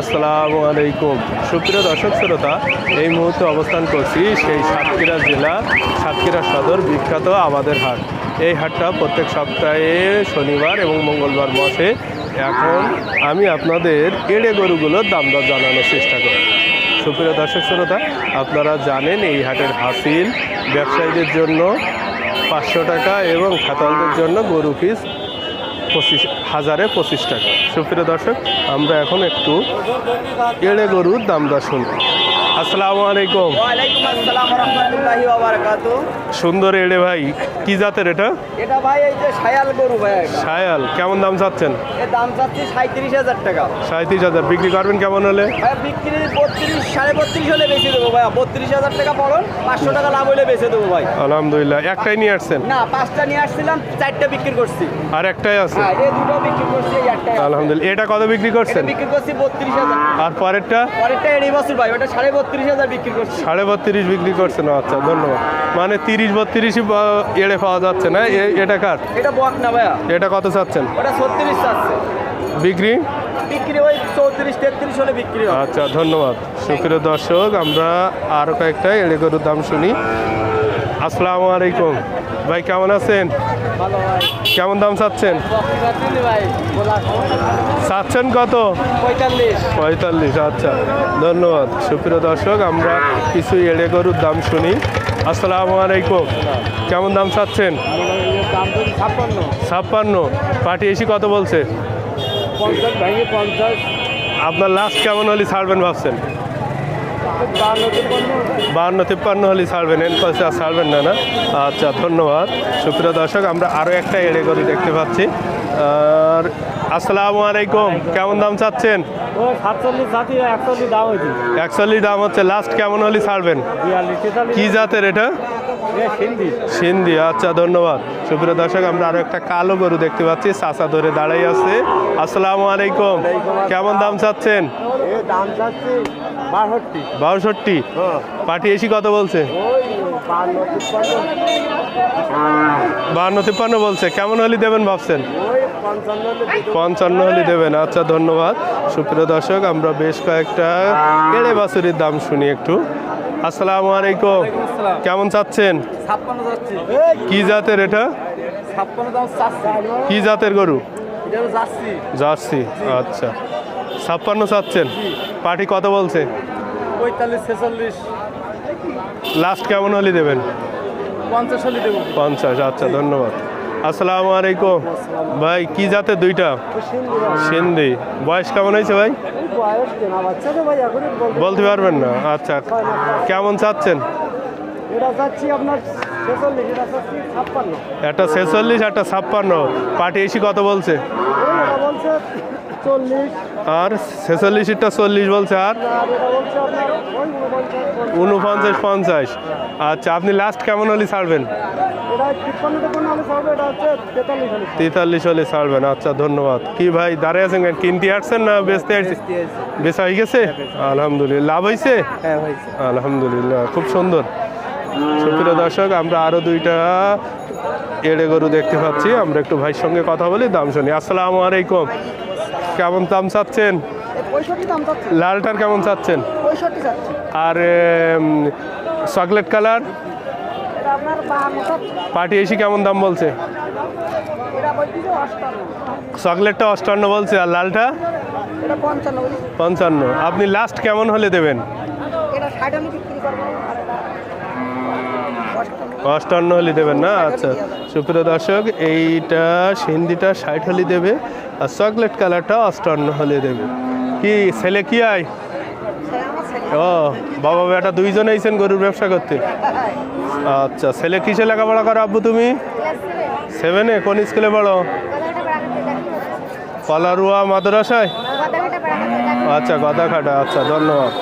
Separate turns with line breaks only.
আসসালামু আলাইকুম। সুপ্রিয় দর্শক, শ্রোতা, এই মুহূর্তে অবস্থান করছি সেই সাতক্ষীরা জেলা, সাতক্ষীরা সদর, বিখ্যাত আমাদের হাট। এই হাটটা প্রত্যেক সপ্তাহে শনিবার এবং মঙ্গলবার বসে। এখন আমি আপনাদের এড়ে গরুগুলোর দাম দর জানানোর চেষ্টা করি সুপ্রিয় দর্শক, শ্রোতা, আপনারা জানেন এই হাটের হাসিল ব্যবসায়ীদের জন্য পাঁচশো টাকা এবং খাতালদের জন্য গরু পিস পঁচিশ হাজারে পঁচিশ টাকা। সুপ্রিয় দর্শক আমরা এখন একটু এড়ে গরুর দাম দর শুনব। আসসালামু আলাইকুম।
ওয়ালাইকুম আসসালাম রহমতুল্লাহি ওয়াবারাকাতু
সুন্দর এড়ে ভাই কি জাতের এটা?
এটা ভাই এই যে সায়াল গরু ভাই এটা।
কেমন দাম চাচ্ছেন?
এর দাম চাচ্ছি সাঁত্রিশ হাজার টাকা।
সাঁত্রিশ হাজার বিক্রি করবেন কেমন হলে?
ভাই বিক্রি বত্রিশ সাড়ে বত্রিশ হলে বেশি দেবো ভাই বত্রিশ হাজার টাকা পড়ন পাঁচশো টাকা লাভ হলে বেঁচে দেবো ভাই।
আলহামদুলিল্লাহ একটাই নিয়ে আসছেন?
না পাঁচটা নিয়ে আসছিলাম চারটা বিক্রি করছি।
আর একটাই আছে?
হ্যাঁ এই দুটো বিক্রি করছি
আলহামদুলিল্লাহ এটা কত বিক্রি করছেন?
বিক্রি করছি বত্রিশ হাজার।
আর পরেরটা?
পরেরটা বছর ভাই ওটা সাড়ে বত্রিশ হাজার বিক্রি করছি।
সাড়ে বত্রিশ বিক্রি করছে না আচ্ছা ধন্যবাদ। মানে তিরিশ বত্রিশই এড়ে পাওয়া যাচ্ছে না? এটা কার?
এটা বক না ভাইয়া।
এটা কত চাচ্ছেন?
ওটা ছত্রিশ চাচ্ছে।
বিক্রি?
বিক্রি ওই চৌত্রিশ তেত্রিশ হলে বিক্রি
আচ্ছা ধন্যবাদ। সুপ্রিয় দর্শক আমরা আরও কয়েকটা এড়ে গরুর দাম শুনি। আসসালামু আলাইকুম। ভাই কেমন আছেন?
ভালো ভাই।
কেমন দাম চাচ্ছেন? চাচ্ছেন কত?
পঁয়তাল্লিশ।
আচ্ছা। ধন্যবাদ। সুপ্রিয় দর্শক আমরা কিছু এড়ে গরুর দাম শুনি। আসসালামু আলাইকুম। কেমন দাম চাচ্ছেন?
ছাপ্পান্ন।
ছাপ্পান্ন। পার্টি এসি কত বলছে? আপনার লাস্ট কেমন হলে ছাড়বেন ভাবছেন? বাহান্ন তিপ্পান্ন হলে ছাড়বেন এর কাছে আর ছাড়বেন না না? আচ্ছা ধন্যবাদ। সুপ্রিয় দর্শক আমরা আরও একটা এড়ে গরু দেখতে পাচ্ছি। আর আসসালামু আলাইকুম কেমন দাম চাচ্ছেন?
একচল্লিশ দাম
হচ্ছে লাস্ট কেমন হলে ছাড়বেন? কি জাতের এটা? সিন্ধি আচ্ছা ধন্যবাদ। সুপ্রিয় দর্শক আমরা আরও একটা কালো গরু দেখতে পাচ্ছি। চাচা ধরে দাঁড়াই আছে। আসসালামু আলাইকুম। কেমন দাম চাচ্ছেন?
বাষট্টি।
পাটি এসি কত বলছে? বাহান্ন তিপ্পান্ন। বলছে। কেমন হলে দেবেন ভাবছেন?
পঞ্চান্ন হলে দিতে
পঞ্চান্ন হলে দেবেন। আচ্ছা ধন্যবাদ। সুপ্রিয় দর্শক আমরা বেশ কয়েকটা কেড়ে বাছুরির দাম শুনি একটু। আসসালামু আলাইকুম। কেমন চাচ্ছেন? কি জাতের এটা? কি জাতের গরু? জার্সি। আচ্ছা। ছাপ্পান্ন চাচ্ছেন? পার্টি কত বলছে? লাস্ট কেমন হলে দেবেন?
পঞ্চাশ
পঞ্চাশ আচ্ছা ধন্যবাদ। আসসালামু আলাইকুম। ভাই কি জাতের দুইটা? সিন্ধি। বয়স কেমন হয়েছে ভাই?
বয়স কেনা বাচ্চা তো ভাই এখন
বলতে পারবেন না। আচ্ছা কেমন চাচ্ছেন?
এটা আপনার
একটা ছেচল্লিশ একটা ছাপ্পান্ন। পার্টি এসি কত বলছে আর ছেচল্লিশটা চল্লিশ বলছে আর?
উনপঞ্চাশ
পঞ্চাশ। আচ্ছা আপনি লাস্ট কেমন হলে ছাড়বেন?
তেতাল্লিশ হলে
ছাড়বেন আচ্ছা ধন্যবাদ। কি ভাই দাঁড়িয়ে আছেন কেন? কিনতে আসছেন না বেচতে আসছেন? বেচা হয়ে গেছে? আলহামদুলিল্লাহ। লাভ হয়েছে?
হ্যাঁ হয়েছে।
আলহামদুলিল্লাহ খুব সুন্দর। সুপ্রিয় দর্শক আমরা আরও দুইটা এড়ে গরু দেখতে পাচ্ছি। আমরা একটু ভাইয়ের সঙ্গে কথা বলি দাম শুনি। আসসালামু আলাইকুম। কেমন দাম চাচ্ছেন? লালটার কেমন চাচ্ছেন? আর চকলেট কালার? পার্টি এসি কেমন দাম বলছে? চকলেটটা অষ্টান্ন বলছে আর লালটা?
পঞ্চান্ন
আপনি লাস্ট কেমন হলে দেবেন
এটা ষাট আমি বিক্রি করব আর এটা অষ্টান্ন
হলি দেবেন না? আচ্ছা সুপ্রিয় দর্শক, এইটা সিন্দিটা ষাট হলি দেবে আর চকলেট কালারটা অষ্টান্ন হলে দেবে। কি, ছেলে কি আয়? ও, বাবা বেটা দুইজন আইছেন গরুর ব্যবসা করতে? আচ্ছা ছেলে কিসে লেখাপড়া করো আব্বু তুমি? সেভেনে কোন স্কুলে পড়ো? কলারুয়া মাদ্রাসায়? আচ্ছা গদাখাটা আচ্ছা ধন্যবাদ।